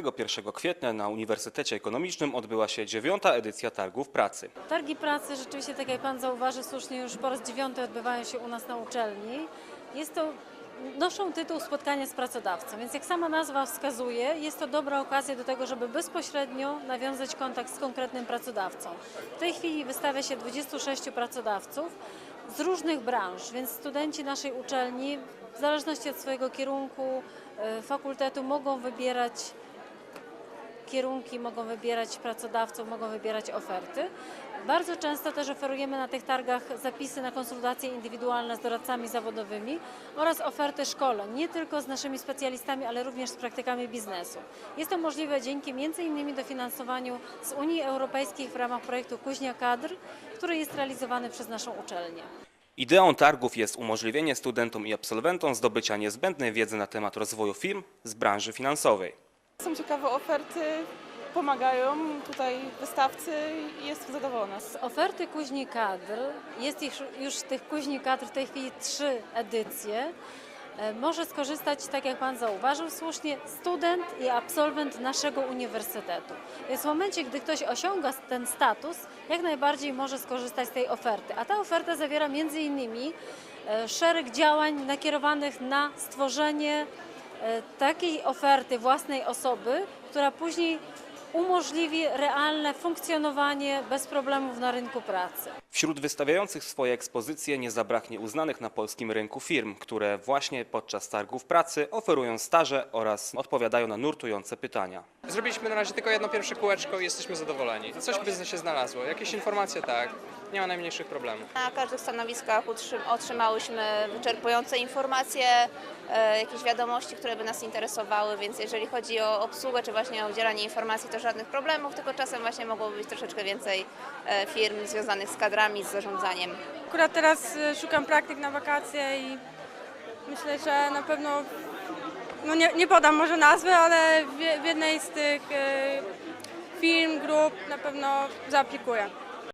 1 kwietnia na Uniwersytecie Ekonomicznym odbyła się dziewiąta edycja Targów Pracy. Targi pracy rzeczywiście, tak jak Pan zauważy słusznie, już po raz dziewiąty odbywają się u nas na uczelni. Jest to, noszą tytuł spotkania z pracodawcą, więc jak sama nazwa wskazuje, jest to dobra okazja do tego, żeby bezpośrednio nawiązać kontakt z konkretnym pracodawcą. W tej chwili wystawia się 26 pracodawców z różnych branż, więc studenci naszej uczelni w zależności od swojego kierunku, e, fakultetu mogą wybierać kierunki, mogą wybierać pracodawców, mogą wybierać oferty. Bardzo często też oferujemy na tych targach zapisy na konsultacje indywidualne z doradcami zawodowymi oraz oferty szkoleń, nie tylko z naszymi specjalistami, ale również z praktykami biznesu. Jest to możliwe dzięki m.in. dofinansowaniu z Unii Europejskiej w ramach projektu Kuźnia Kadr, który jest realizowany przez naszą uczelnię. Ideą targów jest umożliwienie studentom i absolwentom zdobycia niezbędnej wiedzy na temat rozwoju firm z branży finansowej. Są ciekawe oferty, pomagają tutaj wystawcy i jestem zadowolona. Z oferty Kuźni Kadr, jest ich już tych Kuźni Kadr w tej chwili trzy edycje, e, może skorzystać, tak jak Pan zauważył słusznie, student i absolwent naszego uniwersytetu. Więc w momencie, gdy ktoś osiąga ten status, jak najbardziej może skorzystać z tej oferty. A ta oferta zawiera między innymi e, szereg działań nakierowanych na stworzenie takiej oferty własnej osoby, która później umożliwi realne funkcjonowanie bez problemów na rynku pracy. Wśród wystawiających swoje ekspozycje nie zabraknie uznanych na polskim rynku firm, które właśnie podczas targów pracy oferują staże oraz odpowiadają na nurtujące pytania. Zrobiliśmy na razie tylko jedno pierwsze kółeczko i jesteśmy zadowoleni. Coś w biznesie znalazło, jakieś informacje tak, nie ma najmniejszych problemów. Na każdych stanowiskach otrzymałyśmy wyczerpujące informacje, e, jakieś wiadomości, które by nas interesowały, więc jeżeli chodzi o obsługę czy właśnie o udzielanie informacji, to żadnych problemów, tylko czasem właśnie mogłoby być troszeczkę więcej e, firm związanych z kadrami, z zarządzaniem. Akurat teraz e, szukam praktyk na wakacje i myślę, że na pewno, no nie, nie podam może nazwy, ale w, w jednej z tych e, firm, grup na pewno zaaplikuję.